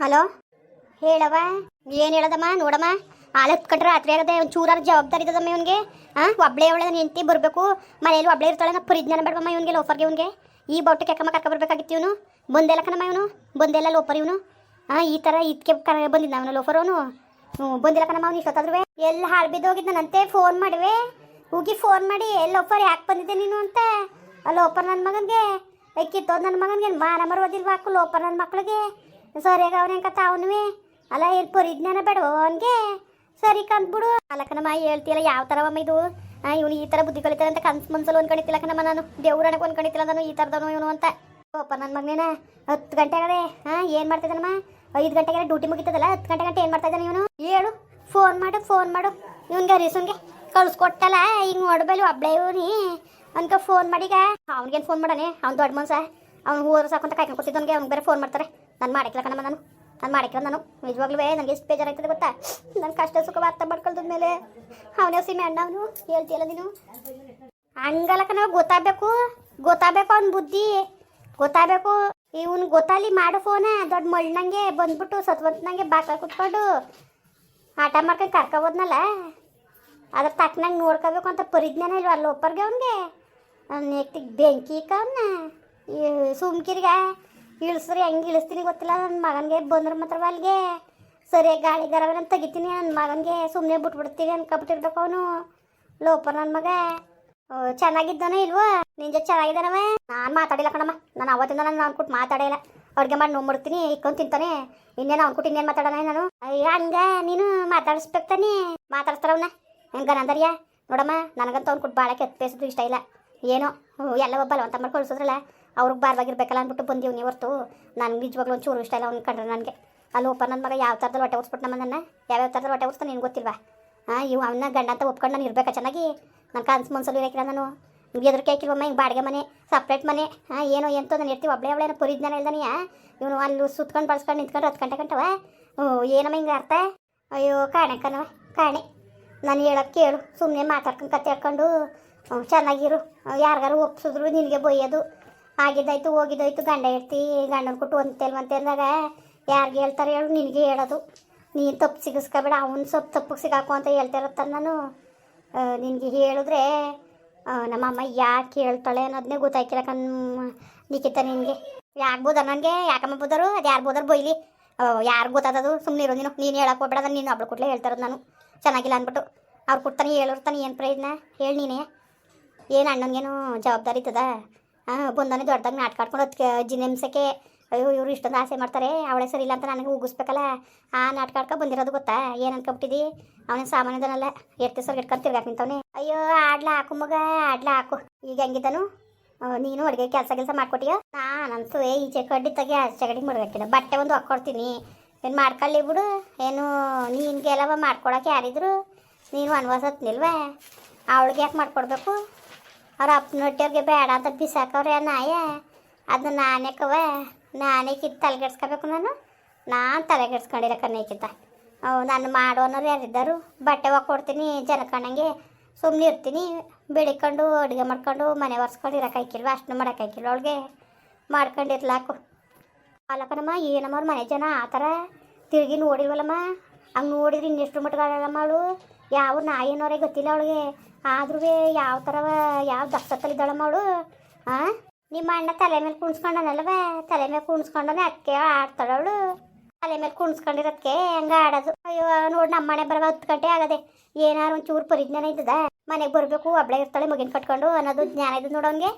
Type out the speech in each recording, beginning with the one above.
Hello? ಹೇಳವ ಏನು ಹೇಳದಮ್ಮ? ನೋಡಮ್ಮ ಹಾಲು ಕಟ್ರೆ ರಾತ್ರಿ ಆಗದೆ ಒಂದು ಚೂರಾರು ಜವಾಬ್ದಾರಿ ಇದ್ದದಮ್ಮ ಇವನಿಗೆ. ಹಾಂ ಒಬ್ಳೆ ಅವಳೆ ನಿಂತಿ ಬರಬೇಕು. ಮನೇಲಿ ಒಬ್ಳೆ ಇರ್ತಾಳೆ, ನಾ ಪರಿಜ್ಞಾನ ಬೇಡವಮ್ಮ ಇವನಿಗೆ, ಲೋಫರ್ಗೆ ಇವನಿಗೆ. ಈ ಬೊಟ್ಟಕ್ಕೆ ಕೆಕ್ಕಮ್ಮ ಕರ್ಕ ಬರ್ಬೇಕಾಗಿತ್ತು ಇವನು. ಬಂದೆಲ್ಲ ಕಣಮ್ಮ ಇವನು. ಬಂದೆಲ್ಲ ಲೋಫರ್ ಇವನು. ಹಾಂ ಈ ಥರ ಇದಕ್ಕೆ ಕರ ಬಂದಿದ್ದ ಅವನು ಲೋಫರ್ ಅವನು. ಬಂದಿಲ್ಲ ಕಣಮ್ಮ ಅವ್ನು ಇಷ್ಟೊತ್ತಾದ್ರೂ ಎಲ್ಲ ಹಾಳು ಬಿದ್ದೋಗಿದ್ದನಂತೆ ಫೋನ್ ಮಾಡುವೆ. ಹೋಗಿ ಫೋನ್ ಮಾಡಿ ಎಲ್ಲಿ ಲೋಫರ್ ಯಾಕೆ ಬಂದಿದ್ದೆ ನೀನು ಅಂತ. ಲೋಫರ್ ನನ್ನ ಮಗನಿಗೆ. ಕಿತ್ತೋದು ನನ್ನ ಮಗನಿಗೆ, ಮಾನ ಮರೋದಿಲ್ವಾ ಲೋಫರ್ ನನ್ನ ಮಕ್ಳಿಗೆ. ಸರಿಯಾಗ ಅವ್ರ ಕತ್ತ ಅವನುವೆ? ಅಲ್ಲ, ಏನು ಪರಿಜ್ಞಾನ ಬೇಡ ಅವನಿಗೆ? ಸರಿ ಕಂದ್ಬಿಡು ಅಲ್ಲಕ್ಕನಮ್ಮ ಹೇಳ್ತಿಲ್ಲ ಯಾವ ಥರವಮ್ಮ ಇದು? ಇವನು ಈ ಥರ ಬುದ್ಧಿ ಕಲಿತಾರೆ ಅಂತ ಕನ್ಸು ಮನ್ಸಲ್ಲಿ ಅನ್ಕೊಂಡಿತ್ತಿಲ್ಲ ಕಣಮ್ಮ ನಾನು. ದೇವ್ರಣಕ್ಕೆ ಅನ್ಕೊಂಡಿತ್ತಿಲ್ಲ ನಾನು, ಈ ಥರದವನು ಇವನು ಅಂತ. ಅಪ್ಪ ನನ್ನ ಮಗನೇನ, ಹತ್ತು ಗಂಟೆ ಆಗದೆ ಹಾಂ ಏನು ಮಾಡ್ತಿದ್ದಾನಮ್ಮ ಐದು ಗಂಟೆಗೆ ಡ್ಯೂಟಿ ಮುಗಿತದಲ್ಲ, ಹತ್ತು ಗಂಟೆ ಗಂಟೆ ಏನು ಮಾಡ್ತಾ ಇದ್ದಾನೆ ಇವನು? ಹೇಳು ಫೋನ್ ಮಾಡು ಫೋನ್ ಮಾಡು. ಇವನ್ಗೆ ರೀಸನ್ಗೆ ಕಳ್ಸ್ಕೊಟ್ಟಲ್ಲ ಈಗ ನೋಡ್ಬೇಲಿ ಒಬ್ಳೆ ಇವನಿ. ಅನ್ಕ ಫೋನ್ ಮಾಡೀಗ ಅವ್ನಿಗೇನು ಫೋನ್ ಮಾಡಾನೆ ಅವ್ನು ದೊಡ್ಡ ಮನ್ಸ. ಅವ್ನು ಊರು ಸಾಕು ಅಂತ ಕಾಯ್ಕೊಂಡು ಕೂತಿದ್ದವನಿಗೆ ಅವ್ನಿಗೆ ಬೇರೆ ಫೋನ್ ಮಾಡ್ತಾರೆ. ನಾನು ಮಾಡಕ್ಕಿಲ್ಲ ಕಣಮ್ಮ ನಾನು. ನಾನು ಮಾಡಕ್ಕಿಲ್ಲ ನಾನು. ನಿಜವಾಗ್ಲೂ ನನಗೆ ಎಷ್ಟು ಬೇಜಾರಾಗ್ತದೆ ಗೊತ್ತಾ? ನನ್ನ ಕಷ್ಟ ಸುಖ ಅರ್ಥ ಮಾಡ್ಕೊಳ್ದ್ಮೇಲೆ ಅವನೇ ಸೀಮೆ ಅಣ್ಣ ಅವನು. ಹೇಳ್ತೀಯಲ್ಲ ನೀನು? ಹಂಗಲ್ಲ ಕಣ, ಗೊತ್ತಾಗಬೇಕು. ಗೊತ್ತಾಗಬೇಕು ಅವ್ನ ಬುದ್ಧಿ. ಗೊತ್ತಾಗಬೇಕು. ಇವನು ಗೊತ್ತಲ್ಲಿ ಮಾಡು ಫೋನ. ದೊಡ್ಡ ಮಳ್ಳಂಗೆ ಬಂದ್ಬಿಟ್ಟು ಸತ್ವಂತನಂಗೆ ಬಾಕ ಕುತ್ಕೊಂಡು ಆಟ ಮಾಡ್ಕೊಂಡು ಕರ್ಕೊಬೋದ್ನಲ್ಲ? ಅದ್ರ ತಕ್ಕನಂಗೆ ನೋಡ್ಕೋಬೇಕು ಅಂತ ಪರಿಜ್ಞಾನ ಇಲ್ವ ಅಲ್ಲಿ ಒಪ್ಪರ್ಗೆ ಅವನಿಗೆ? ನೆಕ್ಟಿಗೆ ಬೆಂಕಿ ಅವನ್ನ ಸುಮ್ಕಿರಿಗ? ಇಳಿಸ್ರಿ ಹೆಂಗೆ ಇಳಿಸ್ತೀನಿ ಗೊತ್ತಿಲ್ಲ. ನನ್ನ ಮಗನಿಗೆ ಬಂದ್ರೆ ಮಾತ್ರ ಅಲ್ಲಿಗೆ. ಸರಿಯಾಗಿ ಗಾಳಿ ಗರವನ ತೆಗಿತೀನಿ. ನನ್ನ ಮಗನಿಗೆ ಸುಮ್ಮನೆ ಬಿಟ್ಬಿಡ್ತೀನಿ ಅನ್ಕೊಬಿಟ್ಟಿರ್ಬೇಕು ಅವನು. ಲೋಪ ನನ್ನ ಮಗ. ಚೆನ್ನಾಗಿದ್ದಾನೋ ಇಲ್ವೋ? ನಿಂಜ ಚೆನ್ನಾಗಿದ್ದಾನವ ನಾನು ಮಾತಾಡಿಲ್ಲ ಕಣಮ್ಮ. ನಾನು ಅವತ್ತಿಂದ ನಾನು ಅನ್ಕೊಟ್ಟು ಮಾತಾಡಿಲ್ಲ ಅಡುಗೆ ಮಾಡಿ ನೋಡ್ಬಿಡ್ತೀನಿ ಇಕ್ಕೊಂಡು ತಿಂತಾನೆ. ಇನ್ನೇನು ಅನ್ಕೊಟ್ಟು ಇನ್ನೇನು ಮಾತಾಡೋಣ ನಾನು? ಅಯ್ಯ, ಹಂಗ ನೀನು ಮಾತಾಡಿಸ್ಬೇಕು ಮಾತಾಡ್ತಾರವನ್ನ ಹೆಂಗ ನಂದರಿಯ ನೋಡಮ್ಮ, ನನಗಂತ ಅವ್ನು ಕೊಟ್ಟು ಭಾಳ ಕೆತ್ತ ಇಷ್ಟ ಇಲ್ಲ. ಏನೋ ಎಲ್ಲ ಒಬ್ಬ ಬಲವಂತ ಮಾಡಿ ಅವ್ರಿಗೆ ಬಾರ್ವಾಗಿರ್ಬೇಕಲ್ಲ ಅಂದ್ಬಿಟ್ಟು ಬಂದೀವಿ ಹೊರ್ತು. ನನಗೆ ನಿಜವಾಗ್ಲೂ ಒಂಚೂರು ಚೂರು ಇಷ್ಟ ಇಲ್ಲ ಅವ್ನು ಕಂಡ್ರೆ ನನಗೆ. ಅಲ್ಲಿ ಓಪನ್ ನನ್ನ ಮಗ ಯಾವ ಥರದಲ್ಲಿ ಹೊಟ್ಟೆ ಉರ್ಸ್ಬಿಟ್ಟು ನಮ್ಮ ನನ್ನ ಯಾವ್ಯಾವ ಥರದಲ್ಲಿ ಹೊಟ್ಟೆ ಉರ್ಸ್ತಾನೆ ನಿನ್ಗೆ ಗೊತ್ತಿಲ್ವಾ? ಹಾಂ ಇವು ಅವನ್ನ ಗಂಡ ಅಂತ ಒಪ್ಕೊಂಡು ನಾನು ಇರ್ಬೇಕಾ ಚೆನ್ನಾಗಿ? ನನ್ನ ಕನ್ಸು ಮನ್ಸಲ್ಲಿ ಇರೋಕಿಲ್ಲ ನಾನು. ಎದುರು ಹಾಕಿಲ್ವಮ್ಮ ಹಿಂಗೆ ಬಾಡಿಗೆ ಮನೆ ಸಪ್ರೇಟ್ ಮನೆ. ಹಾಂ ಏನೋ ಎಂತೋ ನಾನು ಇರ್ತೀವಿ. ಒಬ್ಬಳೆ ಪುರಿ ಪರಿಜ್ಞಾನ ಇಲ್ದಾನೆ ಇವನು ಅಲ್ಲಿ ಸುತ್ಕೊಂಡು ಬಳಸ್ಕೊಂಡು ನಿಂತ್ಕೊಂಡು ಹತ್ತು ಗಂಟೆ ಗಂಟವ? ಏನಮ್ಮ ಹಿಂಗೆ ಅರ್ಥ? ಅಯ್ಯೋ ಕಾಣೆ ಕಣವ ಕಾಣೆ. ನಾನು ಹೇಳಕ್ಕೆ ಕೇಳು ಸುಮ್ಮನೆ ಮಾತಾಡ್ಕೊಂಡು ಕತೆ ಹಾಕ್ಕೊಂಡು ಹ್ಞೂ, ಚೆನ್ನಾಗಿರು. ಯಾರಿಗಾರು ಒಪ್ಸಿದ್ರು ನಿನಗೆ ಬೈಯೋದು ಆಗಿದ್ದಾಯ್ತು, ಹೋಗಿದ್ದಾಯ್ತು, ಗಂಡ ಇರ್ತಿ ಗಂಡನ ಕೊಟ್ಟು ಒಂತೆಲ್ವಂತೆ ಅಂದಾಗ ಯಾರಿಗೆ ಹೇಳ್ತಾರೆ ಹೇಳು, ನಿನಗೆ ಹೇಳೋದು. ನೀನು ತಪ್ಪು ಸಿಗಿಸ್ಕೊಬೇಡ, ಅವ್ನು ಸ್ವಲ್ಪ ತಪ್ಪಿಗೆ ಸಿಗಾಕು ಅಂತ ಹೇಳ್ತಾ ನಾನು ನಿನಗೆ ಹೇಳಿದ್ರೆ ನಮ್ಮ ನಮ್ಮಮ್ಮ ಯಾಕೆ ಹೇಳ್ತಾಳೆ ಅನ್ನೋದನ್ನೇ ಗೊತ್ತಾಯ್ಕಿಲ್ಲ ಕಣ್, ನಿಖಿತ ನಿನಗೆ. ಯಾಕೆ ಬೋದ ನನಗೆ? ಯಾಕಮ್ಮ ಬೋದರು ಅದು ಯಾರು ಬೋದರು ಬೈಲಿ. ಯಾರು ಗೊತ್ತಾದದು? ಸುಮ್ಮನೆ ಇರೋ ನೀನು. ನೀನು ಹೇಳಕ್ಕೆ ಹೋಗ್ಬೇಡ, ಅದನ್ನು ನೀನು ಒಬ್ಳು ಕೊಟ್ಲೆ ಹೇಳ್ತಾರದು ನಾನು. ಚೆನ್ನಾಗಿಲ್ಲ ಅಂದ್ಬಿಟ್ಟು ಅವ್ರು ಕೊಡ್ತಾನೆ ಹೇಳಿರ್ತಾನೆ ಏನು ಪ್ರಯೋಜನ? ಹೇಳಿ ನೀನೇ. ಏನು ಅಣ್ಣನಿಗೇನು ಜವಾಬ್ದಾರಿ ಇರ್ತದ ಬಂದಾನೆ ದೊಡ್ಡದಾಗ ನಾಟಕ ಆಡ್ಕೊಂಡು ಅದಕ್ಕೆ ಅಜ್ಜಿ ನೆಮ್ಸಕ್ಕೆ ಅಯ್ಯೋ, ಇವರು ಇಷ್ಟೊಂದು ಆಸೆ ಮಾಡ್ತಾರೆ, ಅವಳೇ ಸರಿ ಇಲ್ಲ ಅಂತ ನನಗೆ ಉಗಿಸ್ಬೇಕಲ್ಲ? ಆ ನಾಟಕ ಬಂದಿರೋದು ಗೊತ್ತಾ? ಏನು ಅನ್ಕೊಬಿಟ್ಟಿದಿ? ಅವನ ಸಾಮಾನ್ಯದನಲ್ಲ ಎಷ್ಟು ಸರ್ ಇಟ್ಕೊಂಡು ತಿರ್ಗಾಕ್ ನಿಂತವನೆ. ಅಯ್ಯೋ, ಆಡ್ಲಾ ಹಾಕು ಮಗ, ಆಡ್ಲಾ ಹಾಕು. ಈಗ ಹೆಂಗಿದ್ದನು? ನೀನು ಅಡುಗೆ ಕೆಲಸ ಕೆಲಸ ಮಾಡ್ಕೊಟ್ಟಿಯೋ? ನಾನು ಏ, ಈಚೆ ಕಡ್ಡಿ ತೆಗಿ ಆಚೆ ಕಡೆಗೆ ಮಡ್ಗಾಕಿನ ಬಟ್ಟೆ ಒಂದು ಹಾಕ್ಕೊಡ್ತೀನಿ ಏನು ಮಾಡ್ಕೊಳ್ಳಿ ಬಿಡು. ಏನು ನಿನ್ಗೆಲ್ಲವ ಮಾಡ್ಕೊಳಕ್ಕೆ ಯಾರಿದ್ರು, ನೀನು ಅನ್ವಸತ್ನಿಲ್ವ ಅವಳಿಗೆ ಯಾಕೆ ಮಾಡ್ಕೊಡ್ಬೇಕು? ಅವ್ರ ಅಪ್ಪನೊಟ್ಟಿಯವ್ರಿಗೆ ಬೇಡ ಅಂತ ಬಿಸಾಕವ್ರೆ ನಾಯ ಅದನ್ನ ನಾನೇ ಕವ ನಾನೇ ಕಿತ್ತು ತಲೆಗೆಡ್ಸ್ಕೋಬೇಕು ನಾನು ನಾನು ತಲೆಗೆಡ್ಸ್ಕೊಂಡಿಲ್ಲ ಕಣ್ಣಕ್ಕಿಂತ ಅವು ನಾನು ಮಾಡೋನವ್ರು ಯಾರಿದ್ದರು ಬಟ್ಟೆ ಒಕ್ಕೊಡ್ತೀನಿ ಜನ ಕಣ್ಣಂಗೆ ಸುಮ್ಮನೆ ಇರ್ತೀನಿ ಬೆಳಿಕೊಂಡು ಅಡುಗೆ ಮಾಡ್ಕೊಂಡು ಮನೆ ಒರೆಸ್ಕೊಂಡು ಇರೋಕ್ಕಾಯ್ಕಿಲ್ವ ಅಷ್ಟು ಮಾಡೋಕ್ಕಾಯ್ಕಿಲ್ಲ ಅವಳಿಗೆ ಮಾಡ್ಕೊಂಡಿರ್ಲಾಕು ಅಲ್ಲಕ್ಕನಮ್ಮ ಏನಮ್ಮ ಅವ್ರ ಮನೆ ಜನ ಆ ಥರ ತಿರುಗಿ ನೋಡಿಲ್ವಲ್ಲಮ್ಮ ಹಂಗೆ ನೋಡಿದ್ರೆ ಇನ್ನೆಷ್ಟು ಮಟ್ಗಳಲ್ಲಮ್ಮ ಅವಳು ಯಾವ ನಾಯಿನವರೇ ಗೊತ್ತಿಲ್ಲ ಅವಳಿಗೆ ಆದ್ರೂ ಯಾವ ಥರವ ಯಾವ ದಕ್ಷತಲ್ಲಿದ್ದಾಳಮ್ಮ ಮಾಡು. ಹಾಂ ನಿಮ್ಮ ಅಣ್ಣ ತಲೆ ಮೇಲೆ ಕುಣಿಸ್ಕೊಂಡನಲ್ವ ತಲೆ ಮೇಲೆ ಕುಣಿಸ್ಕೊಂಡನೆ ಅದಕ್ಕೆ ಆಡ್ತಾಳವಳು ತಲೆ ಮೇಲೆ ಕುಣಿಸ್ಕೊಂಡಿರೋದಕ್ಕೆ ಹಂಗೆ ಆಡೋದು. ಅಯ್ಯೋ, ನೋಡಿ ನಮ್ಮ ಮನೆ ಬರೋ ಹತ್ತು ಗಂಟೆ ಆಗದೆ ಏನಾರು ಒಂಚೂರು ಪರಿಜ್ಞಾನ ಇದ್ದದ? ಮನೆಗೆ ಬರಬೇಕು, ಒಬ್ಳೆ ಇರ್ತಾಳೆ ಮಗಿನ ಕಟ್ಕೊಂಡು ಅನ್ನೋದು ಜ್ಞಾನ ಇದ್ದು ನೋಡೋಂಗೆ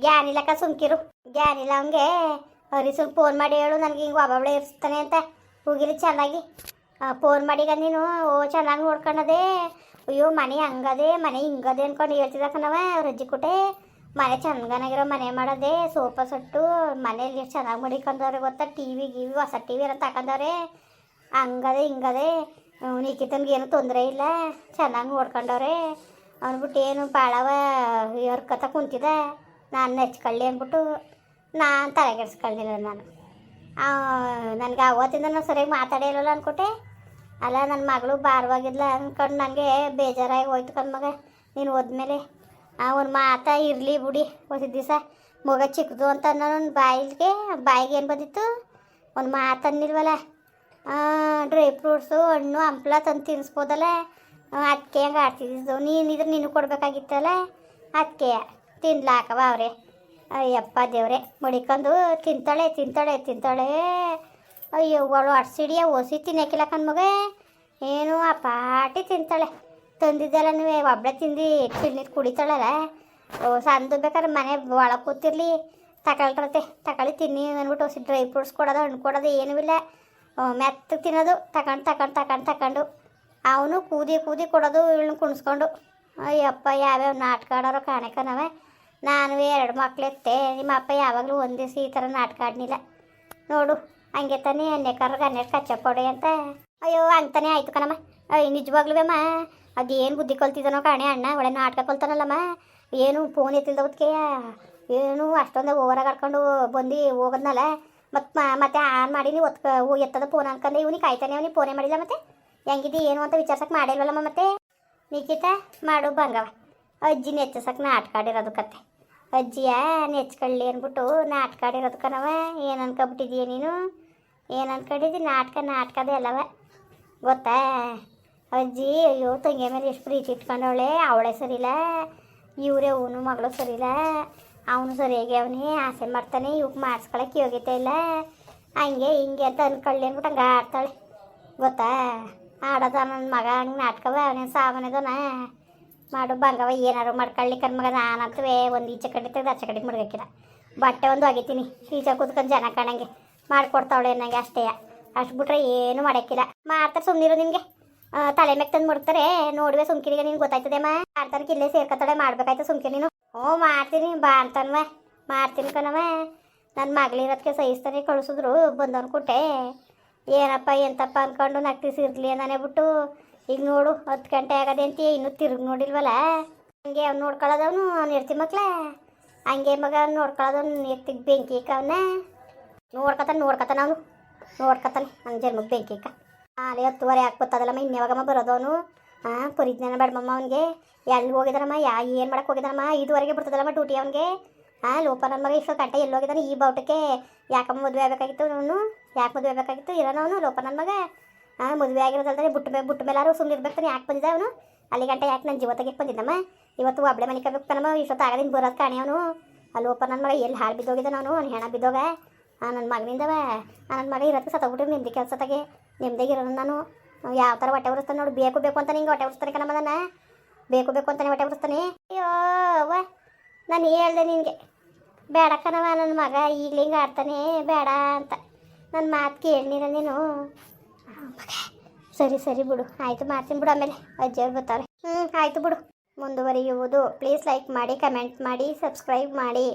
ಜ್ಞಾನ ಇಲ್ಲಕ್ಕ ಸುಮ್ಕಿರು. ಜ್ಞಾನ ಇಲ್ಲ ಅವ್ರಿ ಹರಿಸು ಫೋನ್ ಮಾಡಿ ಹೇಳು, ನನಗೆ ಹಿಂಗೆ ಒಬ್ಬೊಬ್ಳೆ ಇರಿಸ್ತಾನೆ ಅಂತ. ಹೋಗಿರಿ ಚೆನ್ನಾಗಿ. ಫೋನ್ ಮಾಡಿಗ ನೀನು. ಓ, ಚೆನ್ನಾಗಿ ನೋಡ್ಕೊಂಡದೆ. ಅಯ್ಯೋ, ಮನೆ ಹಂಗದೆ, ಮನೆ ಹಿಂಗದೆ ಅನ್ಕೊಂಡು ಹೇಳ್ತಿದ್ದ ಅವ್ರ ಕೊಟ್ಟೆ. ಕುಟೆ ಮನೆ ಚಂದನಾಗಿರೋ ಮನೆ ಮಾಡೋದೆ, ಸೋಫಾ ಸೊಟ್ಟು ಮನೇಲಿ ಎಷ್ಟು ಚೆನ್ನಾಗಿ ಮಡಿಕೊಂಡವ್ರೆ ಗೊತ್ತಾ? ಟಿ ವಿ ಗಿವಿ, ಹೊಸ ಟಿ ವಿ ಎಲ್ಲ ತಗೊಂಡವ್ರೆ ಹಂಗದೆ, ಹಿಂಗದೆ. ನಿಖಿತನ್ಗೆ ಏನೂ ತೊಂದರೆ ಇಲ್ಲ. ಚೆನ್ನಾಗಿ ನೋಡ್ಕೊಂಡವ್ರೆ. ಅಂದ್ಬಿಟ್ಟು ಏನು ಭಾಳವ ಹರ್ಕತ ಕುಂತಿದ ನಾನು ನೆಚ್ಕೊಳ್ಳಿ ಅಂದ್ಬಿಟ್ಟು ನಾನು ತಲೆಗೆಡ್ಸ್ಕೊಳ್ಳಿಲ್ಲ ನಾನು. ನನಗೆ ಅವತ್ತಿಂದ ನಾನು ಸರಿಯಾಗಿ ಮಾತಾಡೇ ಇಲ್ಲಲ್ಲ ಅನ್ಕೊಟ್ಟೆ. ಅಲ್ಲ ನನ್ನ ಮಗಳು ಬಾರವಾಗಿಲ್ಲ ಅಂದ್ಕೊಂಡು ನನಗೆ ಬೇಜಾರಾಗಿ ಹೋಯ್ತು ಕಣ್ ಮಗ. ನೀನು ಹೋದ್ಮೇಲೆ ಆ ಒಂದು ಮಾತ ಇರಲಿ ಬಿಡಿ. ಒಂದು ದಿವಸ ಮಗ ಚಿಕ್ಕದು ಅಂತ ನನ್ನ ಬಾಯಿಗೆ ಬಾಯಿಗೆ ಏನು ಬಂದಿತ್ತು? ಒಂದು ಮಾತನ್ನಿಲ್ವಲ್ಲ ಡ್ರೈ ಫ್ರೂಟ್ಸು, ಹಣ್ಣು, ಹಂಪ್ಲ ತಂದು ತಿನ್ನಿಸ್ಬೋದಲ್ಲ ಅದಕ್ಕೆ ಹಂಗೆ ಆಡ್ತಿದ್ದು ನೀನಿದ್ರೆ ನೀನು ಕೊಡ್ಬೇಕಾಗಿತ್ತಲ್ಲ ಅದಕ್ಕೆ ತಿನ್ಲಾಕವ ಅವ್ರೆ. ಅಯ್ಯಪ್ಪ ದೇವ್ರೆ ಮಡಿಕೊಂಡು ತಿಂತಾಳೆ ತಿಂತಾಳೆ ತಿಂತಾಳೆ. ಅಯ್ಯೋ ಅವಳು ಅಡ್ಸಿಡಿಯ ಒಸಿ ತಿನ್ನಕ್ಕಿಲ್ಲ ಮಗೇ. ಏನು ಆ ಪಾಟಿ ತಿಂತಾಳೆ. ತಂದಿದ್ದಲ್ಲ ನೀವೇ ಒಬ್ಬಳೆ ತಿಂದು ನೀರು ಕುಡಿತಾಳಲ್ಲ. ಓ, ಸಂದು ಬೇಕಾದ್ರೆ ಮನೆ ಒಳಗೆ ಕೂತಿರ್ಲಿ. ತಗೊಳ್ರತೆ ತಗೊಳ್ಳಿ ತಿನ್ನಿ ಅಂದ್ಬಿಟ್ಟು ಡ್ರೈ ಫ್ರೂಟ್ಸ್ ಕೊಡೋದು, ಹಣ್ಣು ಕೊಡೋದು ಏನೂ ಇಲ್ಲ. ಮೆತ್ತ ತಿನ್ನೋದು ತಗೊಂಡು ತಕೊಂಡು ತಕೊಂಡು ತಕೊಂಡು. ಅವನು ಕೂದಿ ಕೂದಿ ಕೊಡೋದು, ಇವಳನ್ನ ಕುಣಿಸ್ಕೊಂಡು. ಅಯ್ಯಪ್ಪ, ಯಾವ್ಯಾವ ನಾಟಕ ಆಡೋರು ಕಾಣಕನವೆ ನಾನು ಎರಡು ಮಕ್ಳು ಎತ್ತೆ ನಿಮ್ಮ ಅಪ್ಪ ಯಾವಾಗಲೂ ಒಂದು ದಿವಸ ಈ ಥರ ನಾಟಕ ಆಡ್ನಿಲ್ಲ. ನೋಡು ಹಂಗೆ ತಾನೇ ಅನ್ನೆಕಾರ್ರಿಗೆ ನೆಕ್ಕ ಕಚ್ಚಪೊಡೆ ಅಂತ. ಅಯ್ಯೋ ಅಂತಾನೆ ಆಯ್ತು ಕಣಮ್ಮ. ಅಯ್ಯ ನಿಜವಾಗ್ಲೂ ಅಮ್ಮ ಅದೇನು ಬುದ್ಧಿ ಕಲ್ತಿದ್ದಾನೋ ಕಾಣೆ ಅಣ್ಣ. ಒಳ್ಳೆ ನಾಟಕ ಕಲ್ತಾನಲ್ಲಮ್ಮ. ಏನು ಫೋನ್ ಎತ್ತಿಲ್ದವತ್ಕೆ ಏನು ಅಷ್ಟೊಂದು ಓವರಾಗಿ ಆಡ್ಕೊಂಡು ಬಂದು ಹೋಗೋದ್ನಲ್ಲ. ಮತ್ತು ಮತ್ತೆ ಆನ್ ಮಾಡಿ ನೀವು ಒತ್ಕ ಎತ್ತದ ಫೋನ್ ಅನ್ಕಂಡು ಇವ್ನಿಗೆ ಕಾಯ್ತಾನೆ ಅವ್ನಿಗೆ ಫೋನೇ ಮಾಡಿಲ್ಲ ಮತ್ತೆ? ಹೆಂಗಿದಿ, ಏನು ಅಂತ ವಿಚಾರ್ಸಕ್ಕೆ ಮಾಡಿಲ್ವಲ್ಲಮ್ಮ ಮತ್ತೆ? ನಿಖಿತ, ಮಾಡು ಬಂಗವ ಅಜ್ಜಿ ನೆಚ್ಚಸಕ್ಕೆ ನಾಟಕ ಆಡಿರೋದು ಕತೆ. ಅಜ್ಜಿಯ ನೆಚ್ಕೊಳ್ಳಿ ಅಂದ್ಬಿಟ್ಟು ನಾಟಕ ಆಡಿರೋದು ಕಣವ ಏನು ಅನ್ಕೊಬಿಟ್ಟಿದೀಯ ನೀನು? ಏನು ಅನ್ಕೊಂಡಿದ್ದಿ? ನಾಟಕ, ನಾಟಕದ ಅಲ್ಲವ. ಗೊತ್ತಾ? ಅಜ್ಜಿ, ಅಯ್ಯೋ, ತಂಗಿ ಮೇಲೆ ಎಷ್ಟು ಪ್ರೀತಿ ಇಟ್ಕೊಂಡವಳೆ. ಅವಳೆ ಸರಿಲ್ಲ ಇವರೇ ಅವನು, ಮಗಳು ಸರಿಲ್ಲ ಅವನು ಸರಿಯಾಗಿ ಅವನೇ, ಆಸೆ ಮಾಡ್ತಾನೆ. ಇವಕ್ಕೆ ಮಾಡಿಸ್ಕೊಳಕ್ಕೆ ಯೋಗ್ಯತೆ ಇಲ್ಲ. ಹಂಗೆ, ಹಿಂಗೆ ಅಂತ ಅಂದ್ಕೊಳ್ಳಿ ಅಂದ್ಬಿಟ್ಟು ಹಂಗೆ ಆಡ್ತಾಳೆ. ಗೊತ್ತಾ? ಆಡೋದ ನನ್ನ ಮಗ, ಹಂಗೆ ನಾಟಕವ, ಅವನೇ ಸಾವನದನ. ಮಾಡು ಬಂಗವ ಏನಾರು ಮಾಡ್ಕೊಳ್ಳಿ ಕಣ್ಮಗ ನಾನಂತವೇ ಒಂದು ಈಚೆ ಕಡೆ ತೆಗೆದು, ಆಚೆ ಕಡೆ ಮುಡ್ಗಕ್ಕಿಲ್ಲ ಬಟ್ಟೆ ಒಂದು ಒಗಿತೀನಿ. ಈಚೆ ಕೂತ್ಕೊಂಡು ಜನ ಕಾಣಂಗೆ. ಮಾಡ್ಕೊಡ್ತಾವಳೆ ನನಗೆ ಅಷ್ಟೇ. ಅಷ್ಟು ಬಿಟ್ರೆ ಏನು ಮಾಡೋಕ್ಕಿಲ್ಲ. ಮಾಡ್ತಾರೆ ಸುಮ್ಮನಿರು ನಿಮಗೆ. ತಲೆ ಮ್ಯಾಗ ತಂದು ಮುಡ್ತಾರೆ. ನೋಡುವೆ ಸುಮ್ಕಿರಿಗೆ ನಿನ್ಗೆ ಗೊತ್ತಾಯ್ತದೆಮ್ಮ ಮಾಡ್ತಾನಕ್ಕೆ ಇಲ್ಲೇ ಸೇರ್ಕೊತಾಳೆ, ಮಾಡ್ಬೇಕಾಯ್ತು ಸುಮ್ಕಿರಿ ನೀನು. ಹ್ಞೂ, ಮಾಡ್ತೀನಿ, ಬಾ ಅಂತನ್ವ. ಮಾಡ್ತೀನಿ ಕಣವ ನನ್ನ ಮಗಳಿರೋದಕ್ಕೆ ಸಹಿಸ್ತಾನೆ ಕಳಿಸಿದ್ರು, ಬಂದವನು ಕೊಟ್ಟೆ ಏನಪ್ಪ, ಎಂತಪ್ಪ ಅಂದ್ಕೊಂಡು ನಗ್ತಿಸಿರ್ಲಿ ನಾನೇ ಬಿಟ್ಟು. ಈಗ ನೋಡು, ಹತ್ತು ಗಂಟೆ ಆಗದೆ ಅಂತ ಇನ್ನೂ ತಿರುಗಿ ನೋಡಿಲ್ವಲ್ಲ? ಹಂಗೆ ಅವ್ನು ನೋಡ್ಕೊಳ್ಳೋದವನು ನಿರ್ತಿ ಮಕ್ಳ. ಹಂಗೆ ಮಗ ನೋಡ್ಕೊಳ್ಳೋದವ್ನು ಎತ್ತಿಗೆ ಬೆಂಕಿ ಅವನ್ನ ನೋಡ್ಕೊತಾನೆ ನೋಡ್ಕೊತಾನೆ ಅವನು. ನೋಡ್ಕೊತಾನೆ ನನ್ನ ಜನ್ಮಕ್ಕೆ ಬೆಂಕಿ ಇಕ್ಕ ಅಲ್ಲಿ ಹತ್ತುವರೆ ಹಾಕ್ಬತ್ತದಲ್ಲಮ್ಮ ಇನ್ಯಾವಾಗಮ್ಮ ಬರೋದವನು? ಹಾಂ ಪರಿಜ್ಞಾನ ಬೇಡಮ್ಮ ಅವನಿಗೆ. ಎಲ್ಲಿ ಹೋಗಿದಾರಮ್ಮ ಯಾ, ಏನು ಮಾಡಕ್ಕೆ ಹೋಗಿದಾರಮ್ಮ ಐದುವರೆಗೆ ಬರ್ತದಲ್ಲಮ್ಮ ಡ್ಯೂಟಿ ಅವನಿಗೆ. ಹಾಂ ಲೋಪ ನನ್ನ ಮಗ ಇಷ್ಟು ಗಂಟೆ ಎಲ್ಲಿ ಹೋಗಿದ್ದಾನೆ ಈ ಬಾವುಟಕ್ಕೆ ಯಾಕಮ್ಮ ಮದುವೆ ಆಗಬೇಕಾಗಿತ್ತು ಅವನು? ಯಾಕೆ ಮದುವೆ ಆಗಬೇಕಾಗಿತ್ತು? ಇರೋನು ಅವನು ಲೋಪ ನನ್ನ ಮಗ? ಹಾಂ ಮದುವೆ ಆಗಿರೋದಲ್ದೇ ಬುಟ್ಟ ಮೇಲೆ ಬುಟ್ಟ ಮೇಲಾರು ಸುಮ್ಮನೆ ಇರ್ಬೇಕು ಯಾಕೆ ಬಂದಿದ್ದೆ ಅವನು? ಅಲ್ಲಿ ಗಂಟೆ ಯಾಕೆ ನನ್ನ ಜೀವ ತೆಗಿಯಕ್ಕೆ ಬಂದಿದ್ದಮ್ಮ? ಇವತ್ತು ಒಬ್ಬಳೆ ಮನೆ ಕಬೇಕು ನಮ್ಮ ಇಷ್ಟೊತ್ತು ಆಗದಿಂದ ಬರೋದು ಕಾಣೆ ಅವನು. ಅಲ್ಲಿ ಲೋಪ ನನ್ನ ಮಗ ಎಲ್ಲಿ ಹಾಳು ಬಿದ್ದೋಗಿದ್ದಾನ ಅವನು? ಅವ್ನು ಹೆಣ ಬಿದ್ದೋಗ. ನನ್ನ ಮಗನಿಂದವ. ನನ್ನ ಮಗ ಇರೋದಕ್ಕೆ ಸತ್ತೋಗ್ಬಿಟ್ರಿ ನಿಮ್ದು ಕೆಲಸ ತಗೆ ನಿಮ್ದಾಗಿರೋನು ನಾನು. ಯಾವ ಥರ ಹೊಟ್ಟೆ ಉರಿಸ್ತಾನೆ ನೋಡು. ಬೇಕು ಬೇಕು ಅಂತ ನಿಂಗೆ ಹೊಟ್ಟೆ ಉರಿಸ್ತಾನೆ ಕಣಮ್ಮ ನನ್ನ. ಬೇಕು ಬೇಕು ಅಂತಾನೆ ಹೊಟ್ಟೆ ಉರಿಸ್ತಾನೆ. ಅಯ್ಯೋ, ಅವ್ವ. ನಾನು ಹೇಳ್ದೆ ನಿನಗೆ. ಬೇಡ ಕಣವ ನನ್ನ ಮಗ. ಈಗಲೇ ಆಡ್ತಾನೆ. ಬೇಡ ಅಂತ. ನನ್ನ ಮಾತು ಕೇಳ್ನಿರ ನೀನು. ಸರಿ ಸರಿ ಬಿಡು. ಆಯಿತು, ಮಾಡ್ತೀನಿ ಬಿಡು ಆಮೇಲೆ. ಅಜ್ಜಿಯವ್ರು ಬರ್ತಾರೆ. ಹ್ಞೂ ಆಯಿತು ಬಿಡು. ಮುಂದುವರಿಯುವುದು. ಪ್ಲೀಸ್ ಲೈಕ್ ಮಾಡಿ ಕಮೆಂಟ್ ಮಾಡಿ ಸಬ್ಸ್ಕ್ರೈಬ್ ಮಾಡಿ.